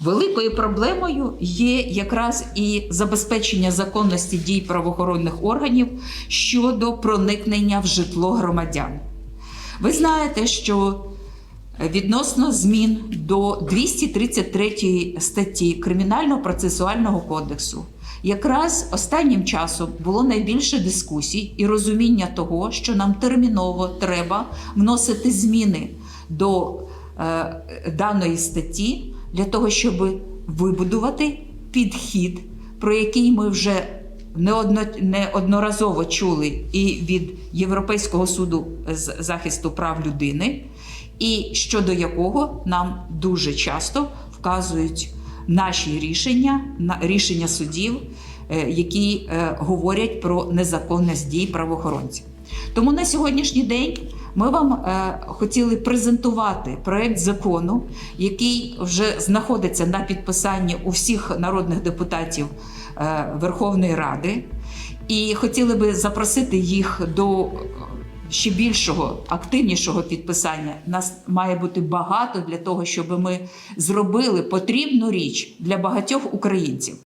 Великою проблемою є якраз і забезпечення законності дій правоохоронних органів щодо проникнення в житло громадян. Ви знаєте, що відносно змін до 233 статті Кримінального процесуального кодексу якраз останнім часом було найбільше дискусій і розуміння того, що нам терміново треба вносити зміни до е, даної статті для того, щоб вибудувати підхід, про який ми вже неодно, неодноразово чули і від Європейського суду з захисту прав людини, і щодо якого нам дуже часто вказують наші рішення, рішення судів, які е, говорять про незаконність дій правоохоронців. Тому на сьогоднішній день ми вам е, хотіли презентувати проект закону, який вже знаходиться на підписанні у всіх народних депутатів е, Верховної Ради, і хотіли би запросити їх до е, ще більшого активнішого підписання. Нас має бути багато для того, щоб ми зробили потрібну річ для багатьох українців.